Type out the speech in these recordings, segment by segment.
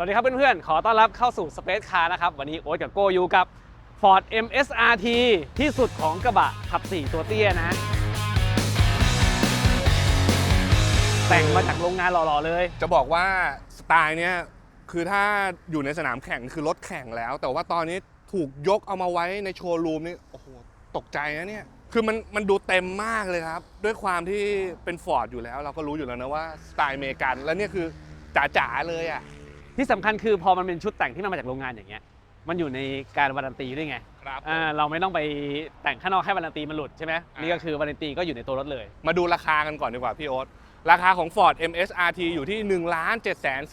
สวัสดีครับเพื่อนๆ ขอต้อนรับเข้าสู่ Space Car นะครับ วันนี้โอ๊ตกับโกอยู่กับ Ford MSRT ที่สุดของกระบะขับ 4 ตัวเตี้ยนะ แต่งมาจากโรงงานหล่อๆเลย จะบอกว่าสไตล์เนี้ยคือถ้าอยู่ในสนามแข่งคือรถแข่งแล้ว แต่ว่าตอนนี้ถูกยกเอามาไว้ในโชว์รูมนี่โอ้โหตกใจนะเนี่ย คือมันมันดูเต็มมากเลยครับ ด้วยความที่เป็นฟอร์ดอยู่แล้ว เราก็รู้อยู่แล้วนะว่าสไตล์อเมริกัน แล้วเนี่ยคือจ๋าๆเลยอะ ที่สำคัญคือพอมันเป็นชุดแต่งที่มันมาจากโรงงานอย่างเงี้ย มันอยู่ในการวารันตีด้วยไงครับอ่าเราไม่ต้องไปแต่งข้างนอกให้วารันตีมันหลุดใช่ไหมอ่านี่ นี่ก็คือวารันตีก็อยู่ในตัวรถเลย มาดูราคากันก่อนดีกว่าพี่โอ๊ตราคาของ Ford MSRT อยู่ที่ 1 7 4 9 0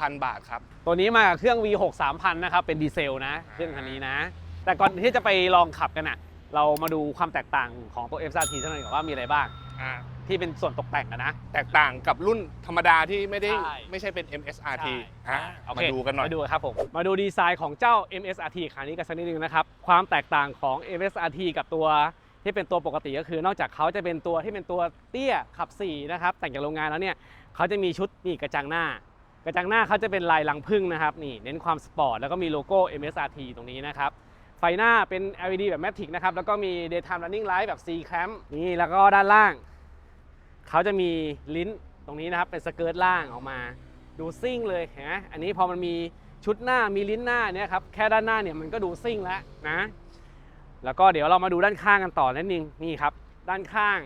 0 0 บาทครับ ตัวนี้มากับเครื่อง V6 3000 นะครับ เป็นดีเซลนะ เครื่องคันนี้นะ แต่ก่อนที่จะไปลองขับกันอะ เรามาดูความแตกต่างของตัว MSRT สักหน่อยก่อนว่ามีอะไรบ้าง อ่า ที่เป็นส่วนตกแต่งอะนะ แตกต่างกับรุ่นธรรมดาที่ไม่ได้ใช่ไม่ใช่เป็น MSRT ใช่ อะโอเคมาดูกันหน่อย มาดูครับผม มาดูดีไซน์ของเจ้า MSRT คันนี้กันสักนิดนึงนะครับ ความแตกต่างของ MSRT กับตัวที่เป็นตัวปกติก็คือ นอกจากเขาจะเป็นตัวที่เป็นตัวเตี้ยขับ4นะครับ แต่งจากโรงงานแล้วเนี่ยเขาจะมีชุดนี่กระจังหน้า กระจังหน้าเขาจะเป็นลายลังพึ่งนะครับนี่เน้นความสปอร์ตแล้วก็มีโลโก้ MSRT ตรงนี้นะครับ ไฟหน้าเป็น LED แบบ Matic นะครับ แล้วก็มี Daytime Running Light แบบ C clamp นี่แล้วก็ด้านล่าง เขาจะมีลิ้นตรงนี้นะครับเป็นสเกิร์ตล่างออกมา ดูซิ่งเลยเห็นไหมอันนี้พอมันมีชุดหน้ามีลิ้นหน้าเนี่ยครับแค่ด้านหน้าเนี่ยมันก็ดูซิ่งแล้วนะ แล้วก็เดี๋ยวเรามาดูด้านข้างกันต่อนิดนึงนี่ครับ ด้านข้าง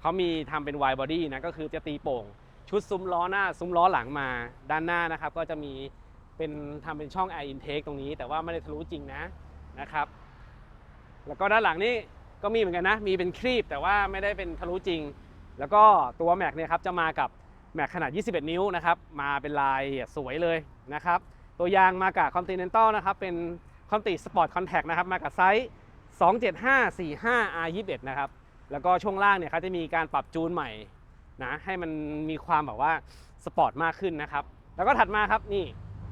เขามีทำเป็น wide body นะก็คือจะตีโป่ง ชุดซุ้มล้อหน้าซุ้มล้อหลังมาด้านหน้านะครับ ก็จะมีเป็นทำเป็นช่อง air intake ตรงนี้ แต่ว่าไม่ได้ทะลุจริงนะนะครับ แล้วก็ด้านหลังนี่ก็มีเหมือนกันนะ มีเป็นครีบแต่ว่าไม่ได้เป็นทะลุจริง แล้วก็ตัวแม็กเนี่ยครับจะมากับแม็กขนาด 21 นิ้วนะครับ มาเป็นลายสวยเลยนะครับ ตัวยางมากับ Continental นะครับ เป็น Conti Sport Contact นะครับ มากับไซส์ 27545 R21 นะครับ แล้วก็ช่วงล่างเนี่ยเขาจะมีการปรับจูนใหม่นะให้มันมีความแบบว่าสปอร์ตมากขึ้นนะครับ แล้วก็ถัดมาครับนี่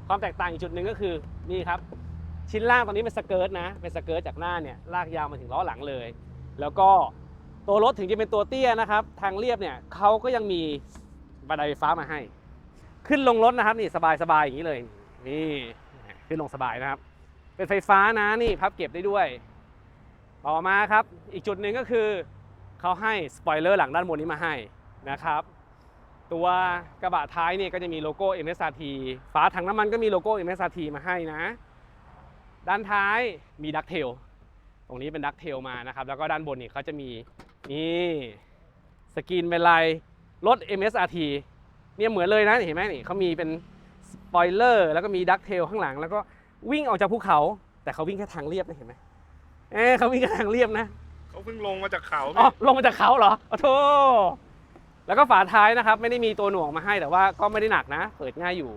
ความแตกต่างอีกจุดหนึ่งก็คือนี่ครับ ชิ้นล่างตรงนี้เป็นสเกิร์ตนะ เป็นสเกิร์ตจากหน้าเนี่ยลากยาวมาถึงล้อหลังเลย แล้วก็ ตัวรถถึงจะเป็นตัวเตี้ยนะครับ ทางเรียบเนี่ยเขาก็ยังมีบันไดไฟฟ้ามาให้ ขึ้นลงรถนะครับนี่สบายๆอย่างนี้เลย นี่ขึ้นลงสบายนะครับ เป็นไฟฟ้านะนี่พับเก็บได้ด้วย ต่อมาครับ อีกจุดหนึ่งก็คือเขาให้สปอยเลอร์หลังด้านบนนี้มาให้นะครับ ตัวกระบะท้ายเนี่ยก็จะมีโลโก้ MSRT ฝาถังน้ำมันก็มีโลโก้ MSRT มาให้นะ ด้านท้ายมีดักเทลตรงนี้เป็นดักเทลมานะครับ แล้วก็ด้านบนนี่เขาจะมี นี่สกรีนเป็นลายรถ MSRT เนี่ยเหมือนเลยนะเห็นไหมนี่เขามีเป็นสปอยเลอร์แล้วก็มีดักเทลข้างหลัง แล้วก็วิ่งออกจากภูเขา แต่เขาวิ่งแค่ทางเรียบนะเห็นไหมเอ้เขาวิ่งแค่ทางเรียบนะเขาเพิ่งลงมาจากเขาอ๋อลงมาจากเขาเหรอโอ้โธแล้วก็ฝาท้ายนะครับ ไม่ได้มีตัวหน่วงมาให้แต่ว่าก็ไม่ได้หนักนะ เปิดง่ายอยู่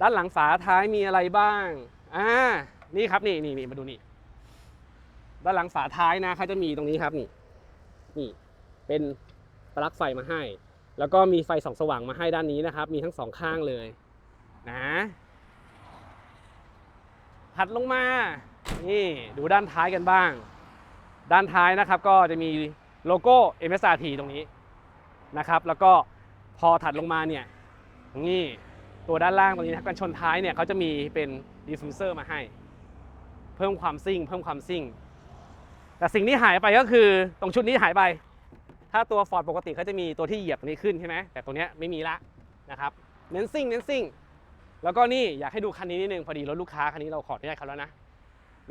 ด้านหลังฝาท้ายมีอะไรบ้างอ่านี่ครับนี่นี่นี่มาดูนี่ด้านหลังฝาท้ายนะเขาจะมีตรงนี้ครับนี่ นี่เป็นปลั๊กไฟมาให้ แล้วก็มีไฟส่องสว่างมาให้ด้านนี้นะครับ มีทั้งสองข้างเลยนะถัดลงมา นี่ดูด้านท้ายกันบ้าง ด้านท้ายนะครับก็จะมีโลโก้ MSRT ตรงนี้นะครับ แล้วก็พอถัดลงมาเนี่ยนี่ตัวด้านล่างตรงนี้นะครับกันชนท้ายเนี่ยเขาจะมีเป็นดิฟฟิวเซอร์มาให้ เพิ่มความซิ่ง เพิ่มความซิ่ง แต่สิ่งที่หายไปก็คือตรงชุดนี้หายไป ถ้าตัว Ford ปกติเขาจะมีตัวที่เหยียบตรงนี้ขึ้นใช่ไหมแต่ตัวนี้ไม่มีละนะครับเน้นซิ่งเน้นซิ่งแล้วก็นี่อยากให้ดูคันนี้นิดนึงพอดีรถลูกค้าคันนี้เราขออนุญาตเขาแล้วนะ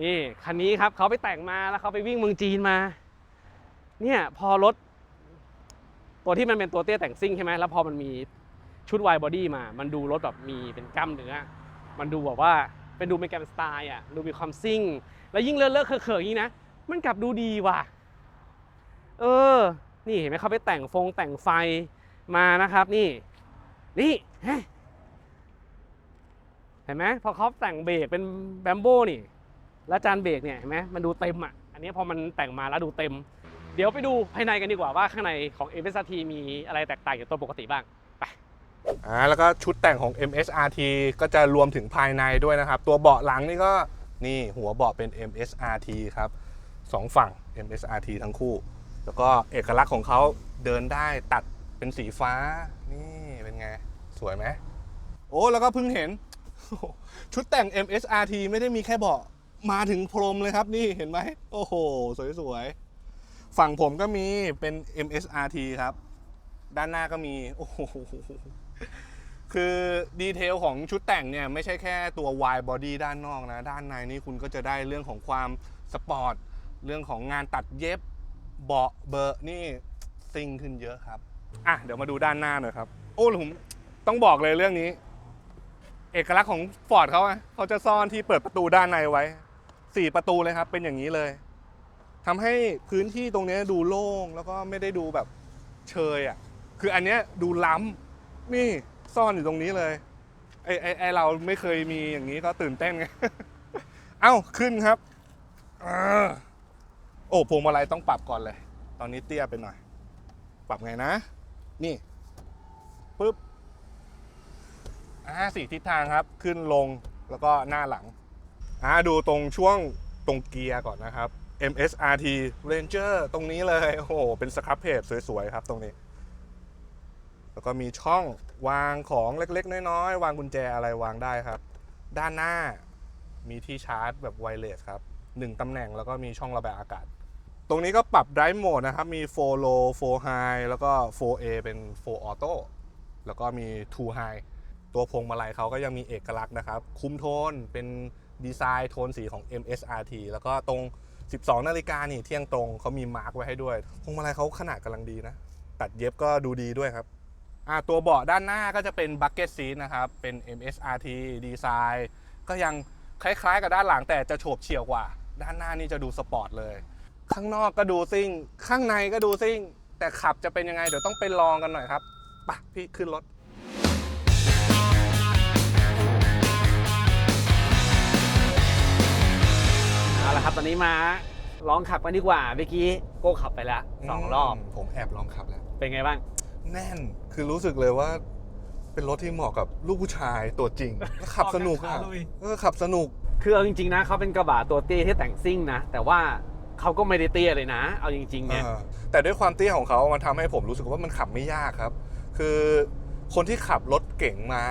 นี่คันนี้ครับเขาไปแต่งมาแล้วเขาไปวิ่งเมืองจีนมา เนี่ยพอรถตัวที่มันเป็นตัวเตี้ยแต่งซิ่งใช่ไหมแล้วพอมันมีชุดไวบอดี้มา มันดูรถแบบมีเป็นกล้ามเนื้อมันดูแบบว่าเป็นดูเป็นแกรนสไตล์อะดูมีความซิ่ง แล้วยิ่งเลอะเลอะเขอะเขอะอย่างนี้นะ มันกลับดูดีว่ะ เออ นี่เห็นไหมเขาไปแต่งฟงแต่งไฟมานะครับ นี่ นี่เห็นไหมพอเขาแต่งเบรกเป็นแบมโบนี่ แล้วจานเบรกเนี่ยเห็นไหมมันดูเต็มอะ อันนี้พอมันแต่งมาแล้วดูเต็ม เดี๋ยวไปดูภายในกันดีกว่าว่าข้างในของ m s r t มีอะไรแตกต่างจากตัวปกติบ้างไปอ่าแล้วก็ชุดแต่งของ MSRT ก็จะรวมถึงภายในด้วยนะครับ ตัวเบาะหลังนี่ก็นี่หัวเบาะเป็น MSRT ครับ สองฝั่ง MSRT ทั้งคู่ แล้วก็เอกลักษณ์ของเขาเดินได้ตัดเป็นสีฟ้า นี่เป็นไง สวยไหม โอ้ แล้วก็เพิ่งเห็น ชุดแต่ง MSRT ไม่ได้มีแค่เบาะมาถึงพรมเลยครับนี่เห็นไหม โอ้โห สวยๆ ฝั่งผมก็มีเป็น MSRT ครับ ด้านหน้าก็มี โอ้โหคือดีเทลของชุดแต่งเนี่ย ไม่ใช่แค่ตัว wide body ด้านนอกนะ ด้านในนี่คุณก็จะได้เรื่องของความสปอร์ต เรื่องของงานตัดเย็บเบาะเบอร์นี่ซิ่งขึ้นเยอะครับอะเดี๋ยวมาดูด้านหน้าหน่อยครับ โอ้ผมต้องบอกเลยเรื่องนี้ เอกลักษณ์ของฟอร์ดเขาอะเขาจะซ่อนที่เปิดประตูด้านในไว้สี่ประตูเลยครับ เป็นอย่างนี้เลยทำให้พื้นที่ตรงเนี้ยดูโล่งแล้วก็ไม่ได้ดูแบบเชยอะคืออันเนี้ยดูล้ำนี่ซ่อนอยู่ตรงนี้เลยไอไอไอเราไม่เคยมีอย่างนี้ก็ตื่นเต้นไง เอ้าขึ้นครับอ่า โอ้พวงมาลัยต้องปรับก่อนเลย ตอนนี้เตี้ยไปหน่อย ปรับไงนะ นี่ปึ๊บอ่าสี่ทิศทางครับ ขึ้นลงแล้วก็หน้าหลังอ่าดูตรงช่วงตรงเกียร์ก่อนนะครับ MSRT Ranger ตรงนี้เลย โอ้โห เป็นสครับเพจสวยๆ ครับตรงนี้ แล้วก็มีช่องวางของเล็กๆ น้อยๆ วางกุญแจอะไรวางได้ครับ ด้านหน้ามีที่ชาร์จแบบไวเลสครับหนึ่งตำแหน่งแล้วก็มีช่องระบายอากาศ ตรงนี้ก็ปรับ Drive Mode นะครับ มี 4 Low 4 High แล้วก็ 4A เป็น 4 Auto แล้วก็มี 2 High ตัวพวงมาลัยเขาก็ยังมีเอกลักษณ์นะครับ คุมโทนเป็นดีไซน์โทนสีของ MSRT แล้วก็ตรง 12 นาฬิกานี่เที่ยงตรงเขามีมาร์กไว้ให้ด้วย พวงมาลัยเขาขนาดกำลังดีนะ ตัดเย็บก็ดูดีด้วยครับตัวเบาะด้านหน้าก็จะเป็น Bucket Seat นะครับ เป็น MSRT ดีไซน์ก็ยังคล้ายๆ กับด้านหลังแต่จะโฉบเฉี่ยวกว่า ด้านหน้านี่จะดูสปอร์ตเลย ข้างนอกก็ดูซิ่ง ข้างในก็ดูซิ่ง แต่ขับจะเป็นยังไง เดี๋ยวต้องไปลองกันหน่อยครับไปะพี่ขึ้นรถเอาละครับตอนนี้มาลองขับกันดีกว่าเมื่อกี้โก้ขับไปแล้วสองรอบ มผมแอบลองขับแล้ว เป็นไงบ้าง แน่นคือรู้สึกเลยว่า เป็นรถที่เหมาะกับลูกผู้ชายตัวจริงแล้วขับสนุกออกอะแนวขาลุย เออขับสนุก คือเอาจริงๆนะเขาเป็นกระบะตัวเตี้ยที่แต่งซิ่งนะ แต่ว่า เขาก็ไม่ได้เตี้ยเลยนะ เอาจริงๆเนี่ย เออแต่ด้วยความเตี้ยของเขามันทำให้ผมรู้สึกว่ามันขับไม่ยากครับ คือคนที่ขับรถเก่งมา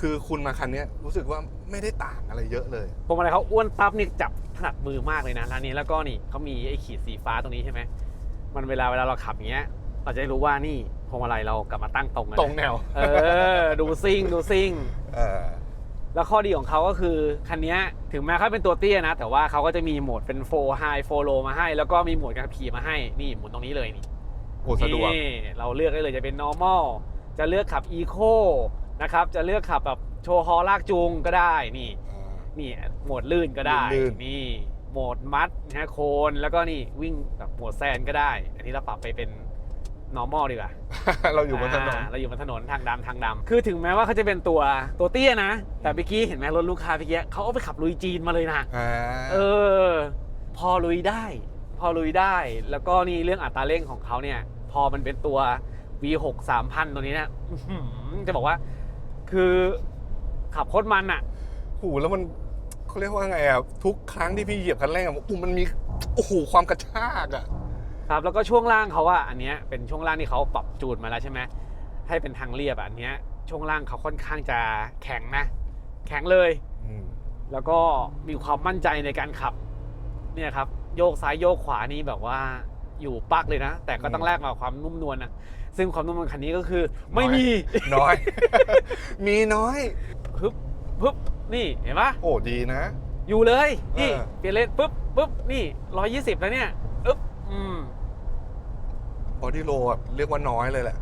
คือคุณมาคันเนี้ยรู้สึกว่าไม่ได้ต่างอะไรเยอะเลย พวงมาลัยเขาอ้วนตับนี่จับถนัดมือมากเลยนะร้านนี้แล้วก็นี่เขามีไอ้ขีดสีฟ้าตรงนี้ใช่ไหมมันเวลาเวลาเราขับอย่างเงี้ย เราจะได้รู้ว่านี่พวงมาลัยเรากลับมาตั้งตรงกันตรงแนวเออ ดูซิ่งดูซิ่ง เออ แล้วข้อดีของเขาก็คือคันเนี้ยถึงแม้เขาเป็นตัวเตี้ยนะ แต่ว่าเขาก็จะมีโหมดเป็น4 High 4 Low มาให้ แล้วก็มีโหมดการขับขี่มาให้นี่หมุนตรงนี้เลยนี่โอ้สะดวกนี่เราเลือกได้เลยจะเป็น normal จะเลือกขับ eco นะครับจะเลือกขับแบบโชว์ฮอลากจูงก็ได้นี่นี่โหมดลื่นก็ได้ลื่นนี่โหมดมัดนะฮะโคนแล้วก็นี่วิ่งแบบโหมดแซนก็ได้ อันนี้เราปรับไปเป็น normal ดีกว่า เราอยู่บนถนนอ่าเราอยู่บนถนนทางดำทางดำคือถึงแม้ว่าเขาจะเป็นตัวตัวเตี้ยนะ แต่เมื่อกี้เห็นไหมรถลูกค้าเมื่อกี้เขาเอาไปขับลุยจีนมาเลยนะอ่าเออ พอลุยได้ พอลุยได้ แล้วก็นี่เรื่องอัตราเร่งของเขาเนี่ย พอมันเป็นตัว V6 3000 ตัวนี้เนี่ยอื้อหือจะบอกว่า คือขับโคตรมันอะหูแล้วมันเขาเรียกว่าไงอะทุกครั้งที่พี่เหยียบคันเร่งอะอู้มันมีโอ้โหความกระชากอะ ครับแล้วก็ช่วงล่างเขาอะอันเนี้ยเป็นช่วงล่างที่เขาปรับจูนมาแล้วใช่ไหมให้เป็นทางเรียบอะอันเนี้ยช่วงล่างเขาค่อนข้างจะแข็งนะ แข็งเลยอืมแล้วก็มีความมั่นใจในการขับ เนี่ยครับ โยกซ้ายโยกขวานี่แบบว่าอยู่ปักเลยนะ แต่ก็ต้องแลกมาความนุ่มนวลนะซึ่งความนุ่มนวลคันนี้ก็คือ ไม่มีน้อย มีน้อยปึ๊บปึ๊บนี่เห็นปะโอ้ดีนะ อยู่เลยนี่เออเปลี่ยนเลนปึ๊บปึ๊บนี่ร้อยยี่สิบแล้วเนี่ยอึ๊บอืมบ อดี้โลเรียกว่าน้อยเลยแหละ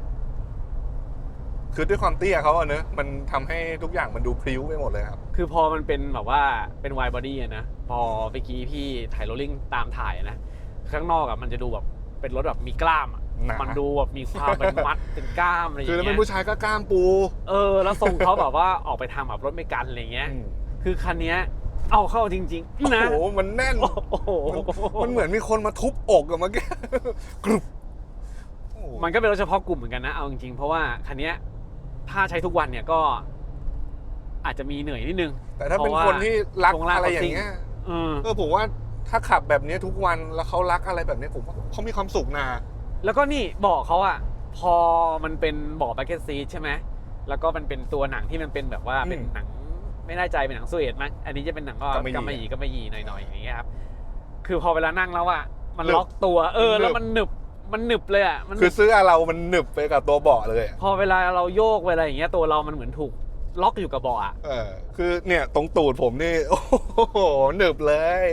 คือด้วยความเตี้ยเขาอะเนอะมันทำให้ทุกอย่างมันดูพริ้วไปหมดเลยครับ คือพอมันเป็นแบบว่าเป็นวายบอดี้อะนะ พอเมื่อกี้พี่ถ่ายโรลลิ่งตามถ่ายอะนะ ข้างนอกอะมันจะดูแบบเป็นรถแบบมีกล้ามอะหนามั มันดูแบบมีความเป็นมัด เป็นกล้ามอะไรอย่างคือเงี้ถ้ายเป็นผู้ชายก็กล้ามปูเออ แล้วทรงเขาแบบว่าออกไปทางแบบรถไม่กันอะไรเงี้ย อืมคือคันเนี้ยเอาเข้าจริงโอ้ๆนะโหมันแน่น โอ้โห มันเหมือนมีคนมาทุบอกอะเมื่อกี้ กรุบโอ้โห มันก็เป็นรถเฉพาะกลุ่มเหมือนกันนะเอาจริงๆเพราะว่าคันเนี้ยถ้าใช้ทุกวันเนี่ยก็ อาจจะมีเหนื่อยนิดนึง แต่ถ้าเป็นเพราะว่าคนที่รักช่วงล่างอะไรอย่างเงี้ยเออเออผมว่าถ้าขับแบบนี้ทุกวันแล้วเขารักอะไรแบบนี้ผมว่าเขามีความสุขนะแล้วก็นี่เบอกเขาอะพอมันเป็นเบอกแบ็กเก็ตซีทใช่ไหมแล้วก็มันเป็นตัวหนังที่มันเป็นแบบว่าอืมเป็นหนังไม่แน่ใจเป็นหนังสวีเดนมั้งอันนี้จะเป็นหนังก็กำมะหยี่กำมะหยี่กำมะหยี่หน่อยๆอย่างเงี้ยครับคือพอเวลานั่งแล้วอะมันหนึบล็อกตัว เออ แล้วหนึบมันหนึบ มันหนึบเลยอะมันหคืนึอบเสื้อเรามันหนึบไปกับตัวเบาะเลยอะพอเวลาเราโยกเวลาอย่างเงี้ยตัวเรามันเหมือนถูกล็อกอยู่กับเบาะอะเออคือเนี่ยตรงตูดผมนี่โอ้โหหนึบเลย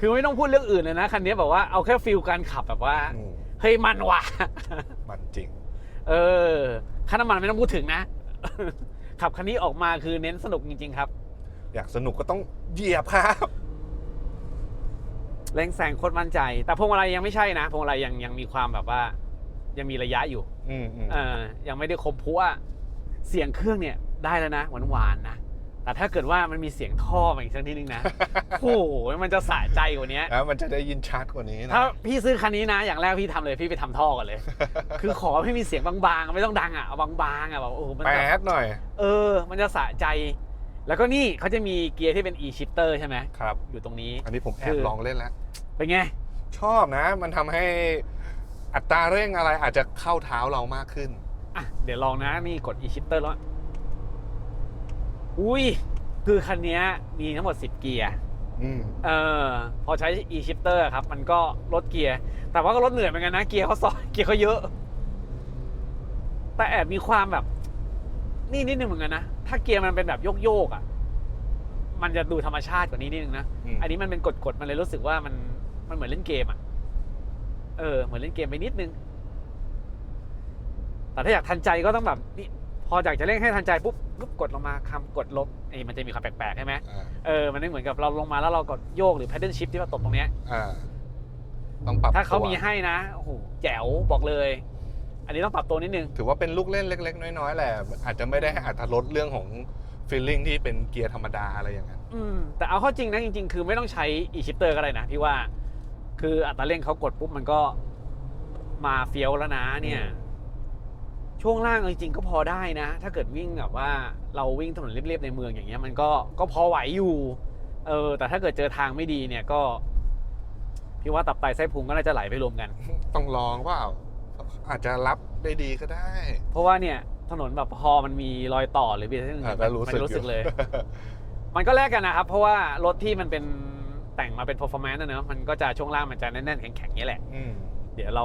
คือไม่ต้องพูดเรื่องอื่นเลยนะคันนี้แบบว่าเอาแค่ฟิลการขับแบบว่าอืมเฮ้ยมันว่ะ มันจริง เออค่าน้ำมันไม่ต้องพูดถึงนะ ขับคันนี้ออกมาคือเน้นสนุกจริง ๆ ครับ อยากสนุกก็ต้องเหยียบครับ แรงแซงโคตรมั่นใจ แต่พวงมาลัยยังไม่ใช่นะพวงมาลัยยังยังมีความแบบว่า ยังมีระยะอยู่อืมอืมเออยังไม่ได้คมเพราะว่าเสียงเครื่องเนี่ยได้แล้วนะหวานหวานๆนะแต่ถ้าเกิดว่ามันมีเสียงท่อมาอีกสักนิดนึงนะ โอ้โหมันจะสะใจกว่านี้ แล้วมันจะได้ยินชัดกว่านี้นะถ้าพี่ซื้อคันนี้นะ อย่างแรกพี่ทำเลยพี่ไปทำท่อก่อนเลย คือขอให้มีเสียงบางๆ ไม่ต้องดังอะเอาบางๆอะแบบโอ้โหมันแปจะดหน่อย เออ มันจะสะใจ แล้วก็นี่เขาจะมีเกียร์ที่เป็น e shifter ใช่ไหมครับ อยู่ตรงนี้ อันนี้ผมแอคืบอลองเล่นแล้ว เป็นไง ชอบนะ มันทำให้อัตราเร่งอะไรอาจจะเข้าเท้าเรามากขึ้น อะ เดี๋ยวลองนะนี่กด e shifter แล้ว อุ้ย คือคันเนี้ยมีทั้งหมด 10 เกียร์อืมเออ พอใช้ e shifter ครับ มันก็ลดเกียร์ แต่ว่าก็ลดเหนื่อยเหมือนกันนะ เกียร์เขาซอยเกียร์เขาเยอะ แต่แอบมีความแบบ นี่นิดนึงเหมือนกันนะ ถ้าเกียร์มันเป็นแบบโยกโยกๆอะ มันจะดูธรรมชาติกว่านี้นิดนึงนะ อืม อันนี้มันเป็นกดๆมันเลยรู้สึกว่ามันมันเหมือนเล่นเกมอะ เออ เหมือนเล่นเกมไปนิดนึง แต่ถ้าอยากทันใจก็ต้องแบบนี่พออยากจะเร่งให้ทันใจปุ๊บปุ๊บกดลงมาคำกดลบไอ้มันจะมีความแปลกๆใช่ไหมอ่าเออ มันไม่เหมือนกับเราลงมาแล้วเรากดโยกหรือ paddle shift ที่ว่าตบตรงเนี้ย อ่าต้องปรับถ้าเขาตัวมีให้นะ โอ้โห แจ๋วบอกเลย อันนี้ต้องปรับตัวนิดนึง ถือว่าเป็นลูกเล่นเล็ก ๆ น้อยๆแหละอาจจะไม่ได้ให้อัตรสเรื่องของฟีลลิ่งที่เป็นเกียร์ธรรมดาอะไรอย่างนั้นอืมแต่เอาเข้าจริงนะจริง ๆ คือไม่ต้องใช้ e shifter ก็ได้นะพี่ว่า คืออัตราเร่งเขากดปุ๊บมันก็มาเฟี้ยวแล้วนะเนี่ย ช่วงล่างเอาจริงๆก็พอได้นะ ถ้าเกิดวิ่งแบบว่าเราวิ่งถนนเรียบๆในเมืองอย่างเงี้ย มันก็ก็พอไหวอยู่ เออ แต่ถ้าเกิดเจอทางไม่ดีเนี่ยก็พี่ว่าตับไตไส้พุงก็น่าจะไหลไปรวมกัน ต้องลองว่า อาจจะรับได้ดีก็ได้ เพราะว่าเนี่ยถนนแบบพอมันมีรอยต่อหรือมีอะไรที่อะมันก็รู้มันสึกรู้สึกอยู่ เลย มันก็แลกกันนะครับ เพราะว่ารถที่มันเป็นแต่งมาเป็น performance นะเนอะมันก็จะช่วงล่างมันจะแน่นๆแข็งๆนี้แหละ อืมเดี๋ยวเรา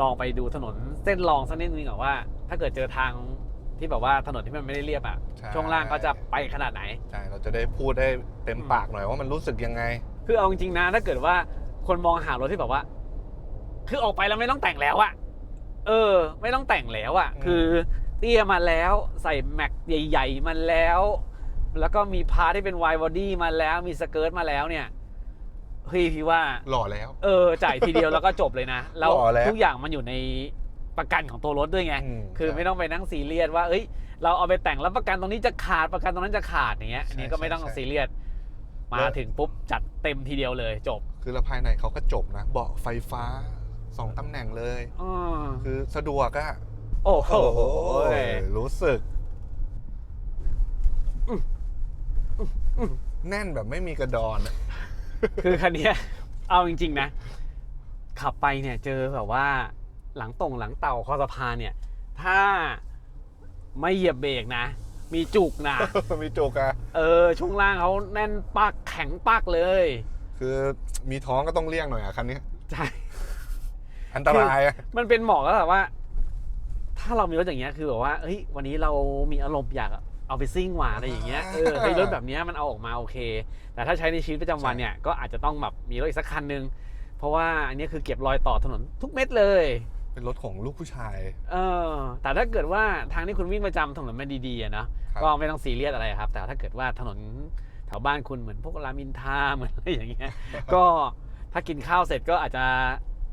ลองไปดูถนนเส้นรองสักนิดนึงก่อนว่า ถ้าเกิดเจอทางที่แบบว่าถนนที่มันไม่ได้เรียบอะใช่ช่วงล่างก็จะไปขนาดไหน ใช่เราจะได้พูดได้เต็มปากหน่อยว่ามันรู้สึกยังไง คือเอาจริงๆนะถ้าเกิดว่าคนมองหารถที่แบบว่า คือออกไปแล้วไม่ต้องแต่งแล้วอะ เออ ไม่ต้องแต่งแล้วอะอืมคือเตี้ยมาแล้วใส่แม็กใหญ่ ๆ มาแล้ว แล้วก็มีพาร์ทที่เป็นไวบอดี้มาแล้วมีสเกิร์ตมาแล้วเนี่ยเฮ้ยพี่ว่าหล่อแล้ว เออ จ่ายทีเดียวแล้วก็จบเลยนะแล้วหล่อแล้วทุกอย่างมันอยู่ในประกันของตัวรถด้วยไงอืมคือใช่ไม่ต้องไปนั่งซีเรียสว่า เอ้ย เราเอาไปแต่งแล้วประกันตรงนี้จะขาดประกันตรงนั้นจะขาดอย่างเงี้ยอันนี้ก็ไม่ต้องใช่ใช่ซีเรียส มาแล้วถึงปุ๊บจัดเต็มทีเดียวเลยจบ คือแล้วภายในเขาก็จบนะ เบาะไฟฟ้า สองตำแหน่งเลยอืมคือสะดวกอะโอ้โห รู้สึก แน่นแบบไม่มีกระดอนอะคือคันเนี้ย เอาจริง ๆ นะ ขับไปเนี่ยเจอแบบว่า หลังตรงหลังเต่าคอสะพานเนี่ย ถ้าไม่เหยียบเบรกนะ มีจุกนะ มีจุกอะเออ ช่วงล่างเขาแน่นปักแข็งปักเลย คือมีท้องก็ต้องเลี่ยงหน่อยอะคันนี้ ใช่ อันตรายอะมันเป็นหมอกแล้วแบบว่า ถ้าเรามีรถอย่างเงี้ยคือแบบว่าเฮ้ยวันนี้เรามีอารมณ์อยากเอาไปซิ่งหวานอะไรอย่างเงี้ยเออเฮ้ยรถแบบเนี้ยมันเอาออกมาโอเค แต่ถ้าใช้ในชีวิตประจำวันเนี่ยก็อาจจะต้องแบบมีรถอีกสักคันนึง เพราะว่าอันนี้คือเก็บรอยต่อถนนทุกเม็ดเลย เป็นรถของลูกผู้ชาย เออ แต่ถ้าเกิดว่าทางที่คุณวิ่งประจำถนนมันดีๆอะเนาะครับ ก็ไม่ต้องซีเรียสอะไรครับ แต่ถ้าเกิดว่าถนนแถวบ้านคุณเหมือนพวกรามอินทราเหมือนอะไรอย่างเงี้ย ก็ถ้ากินข้าวเสร็จก็อาจจะ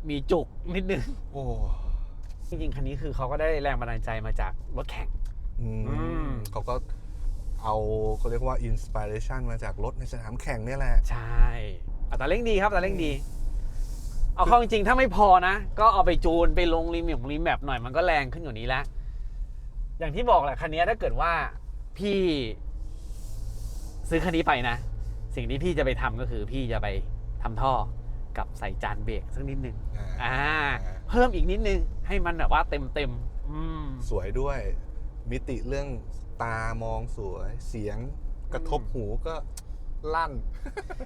มีจุกนิดนึง โอ้จริงๆ คันนี้คือเขาก็ได้แรงบันดาลใจมาจากรถแข่ง อืมอืม เขาก็เอาเขาเรียกว่าอินสปิเรชันมาจากรถในสนามแข่งเนี่ยแหละ ใช่อัตราเร่งดีครับอัตราเร่งดี เอาเข้าจริงๆ ถ้าไม่พอนะ ก็เอาไปจูนไปลงรีมของรีมแบบหน่อยมันก็แรงขึ้นกว่านี้แล้วอย่างที่บอกแหละคันนี้ถ้าเกิดว่าพี่ซื้อคันนี้ไปนะ สิ่งที่พี่จะไปทำก็คือพี่จะไปทำท่อ กับใส่จานเบรกสักนิดนึงอ่าเพิ่มอีกนิดนึงให้มันแบบว่าเต็มเต็มๆอืมสวยด้วยมิติเรื่องตามองสวยเสียงกระทบหูก็ลั่น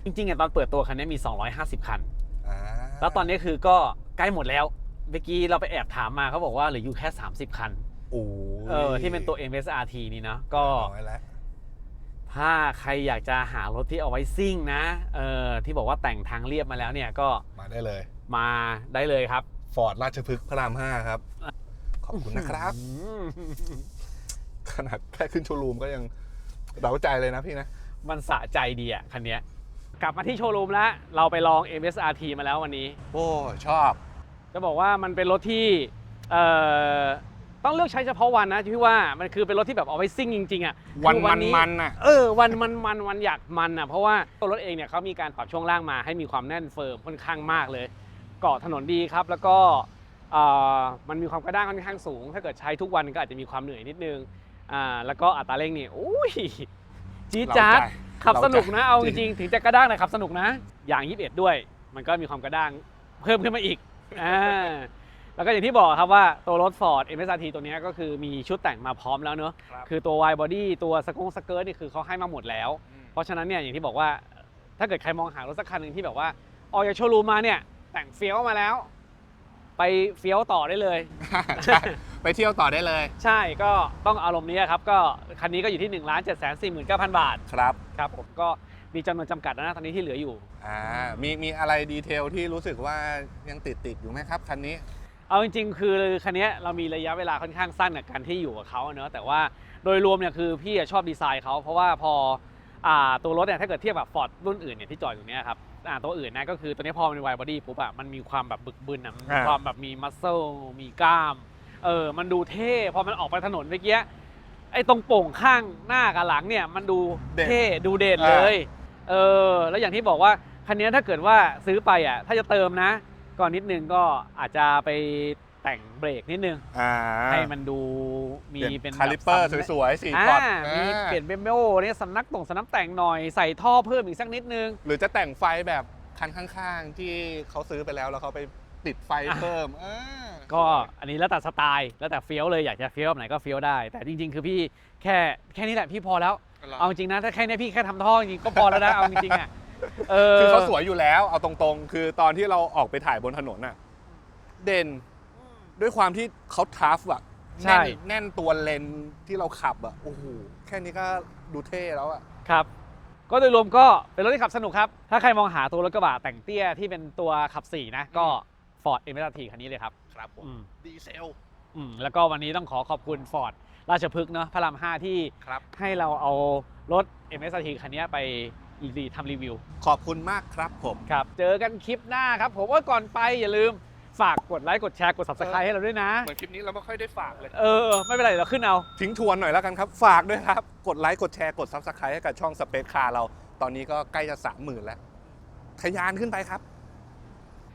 จริงๆอะตอนเปิดตัวคันนี้มี 250 คันอ่าแล้วตอนนี้คือก็ใกล้หมดแล้วเมื่อกี้เราไปแอบถามมาเขาบอกว่าเหลืออยู่แค่ 30 คันโอ้ยเออที่เป็นตัว MSRT นี่เนาะก็น้อยแล้ว ถ้าใครอยากจะหารถที่เอาไว้ซิ่งนะเออที่บอกว่าแต่งทางเรียบมาแล้วเนี่ยก็มาได้เลย มาได้เลยครับ ฟอร์ดราชพฤกษ์พระรามห้าครับ ขอบคุณนะครับอืมขนาดแค่ขึ้นโชว์รูมก็ยังเร้าใจเลยนะพี่นะ มันสะใจดีอะคันเนี้ยกลับมาที่โชว์รูมแล้วเราไปลอง MSRT มาแล้ววันนี้ โอ้ ชอบ จะบอกว่ามันเป็นรถที่เอ่อ ต้องเลือกใช้เฉพาะวันนะพี่ว่ามันคือเป็นรถที่แบบเอาไว้ซิ่งจริงๆอะวันคือมันมันน่ะ เออวันมันมันวันอยากมันอะเพราะว่าตัวรถเองเนี่ยเขามีการปรับช่วงล่างมาให้มีความแน่นเฟิร์มค่อนข้างมากเลย เกาะถนนดีครับ แล้วก็เอ่อมันมีความกระด้างค่อนข้างสูง ถ้าเกิดใช้ทุกวันก็อาจจะมีความเหนื่อยนิดนึงอ่าแล้วก็อัตราเร่งนี่อุ้ยจี๊ดจ๊าดเราใจขับสนุกนะ เอาจจริริงงๆ ถึงจะกระด้างแต่ขับสนุกนะ อย่าง 21 ด้วย มันก็มีความกระด้างเพิ่มขึ้นมาอีกอ่า แล้วก็อย่างที่บอกครับว่าตัวรถ Ford MSRT ตัวเนี้ยก็คือมีชุดแต่งมาพร้อมแล้วเนอะครับ คือตัว wide body ตัวสกงสเกิร์ตนี่คือเขาให้มาหมดแล้ว เพราะฉะนั้นเนี่ยอย่างที่บอกว่าถ้าเกิดใครมองหารถสักคันหนึ่งที่แบบว่าออกจากโชว์รูมมาเนี่ยแต่งเฟี้ยวมาแล้ว ไปเฟี้ยวต่อได้เลย ใช่ไปเที่ยวต่อได้เลยใช่ก็ต้องอารมณ์นี้ครับ ก็คันนี้ก็อยู่ที่1 7 4 9 0 0 0บาทครับครับผมก็มีจำนวนจำกัดนะตอนนี้ที่เหลืออยู่ อ่ามีมีอะไรดีเทลที่รู้สึกว่ายังติดติดๆอยู่ไหมครับคันนี้ เอาจริง ๆ คือคันนี้เรามีระยะเวลาค่อนข้างสั้นกับการที่อยู่กับเขาอะเนอะแต่ว่าโดยรวมเนี่ยคือพี่อะชอบดีไซน์เขาเพราะว่าพออ่าตัวรถเนี่ยถ้าเกิดเทียบกับฟอร์ดรุ่นอื่นเนี่ยที่จอดอยู่เนี่ยครับอ่าตัวอื่นนะก็คือตัวนี้พอมันเป็นไวบอดี้ปุ๊บอะมันมีความแบบบึกบึนอะมันมีอ่าความแบบมีมัสเซลมีกล้ามเออมันดูเท่พอมันออกไปถนนเมื่อกี้ไอ้ตรงโป่งข้างหน้ากับหลังเนี่ยมันดูเท่ดูเด่นเลยเออแล้วอย่างที่บอกว่าคันนี้ถ้าเกิดว่าซื้อไปอะถ้าจะเติมนะ ก่อนนิดนึงก็อาจจะไปแต่งเบรกนิดนึง อ่าให้มันดูมีเปลี่ยนเป็นคาลิปเปอร์แบบสวยๆสี่อ่าพอร์ตมีอ่าเปลี่ยนเบมเบลเนี่ยสำนักตรงสำนักแต่งหน่อยใส่ท่อเพิ่มอีกสักนิดนึง หรือจะแต่งไฟแบบคันข้างๆ ที่เขาซื้อไปแล้วแล้วเขาไปติดไฟเพิ่มอ่าก็อันนี้แล้วแต่สไตล์แล้วแต่เฟี้ยวเลยอยากจะเฟี้ยวแบบไหนก็เฟี้ยวได้ แต่จริง ๆ คือพี่แค่แค่นี้แหละพี่พอแล้ว เอาจริงนะถ้าแค่นี้พี่แค่ทำท่อจริงๆก็พอแล้วนะเอาจริงๆอะ เออคือเขาสวยอยู่แล้ว เอาตรงๆ คือตอนที่เราออกไปถ่ายบนถนนน่ะ เด่นด้วยความที่เขาทัฟอะใช่ แน่นแน่นตัวเลนที่เราขับอะโอ้โหแค่นี้ก็ดูเท่แล้วอะครับ ก็โดยรวมก็เป็นรถที่ขับสนุกครับ ถ้าใครมองหาตัวรถกระบะแต่งเตี้ยที่เป็นตัวขับสี่นะ ก็ Ford m อ t คันนี้เลยครับครับผมอืมดีเซลอืมแล้วก็วันนี้ต้องขอขอบคุณ Ford ราชพฤกษ์เนาะพระราม5ที่ ครับ ให้เราเอารถ MSRT คันนี้ไป รีทำรีวิว ขอบคุณมากครับผมครับ เจอกันคลิปหน้าครับ ผมว่าก่อนไปอย่าลืมฝากกดไลค์กดแชร์กด subscribe ให้เราด้วยนะ เหมือนคลิปนี้เราไม่ค่อยได้ฝากเลย เออ ไม่เป็นไรเดี๋ยวเราขึ้นเอา ทิ้งทวนหน่อยแล้วกันครับ ฝากด้วยครับ กดไลค์กดแชร์กด Subscribe ให้กับช่องสเปซคาเรา ตอนนี้ก็ใกล้จะสามหมื่นแล้ว ทะยานขึ้นไปครับ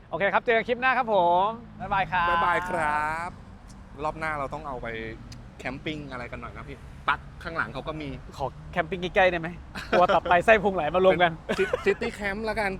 โอเคครับ เจอกันคลิปหน้าครับผม บ๊ายบายครับ บ๊ายบายครับ รอบหน้าเราต้องเอาไปแคมปิ้งอะไรกันหน่อยนะพี่ ปลั๊กข้างหลังเขาก็มีขอแคมปิ้งใกล้ๆได้ไหมตัวตับไตไส้พุงไหลมารวมกันซิตี้แคมป์แล้วกัน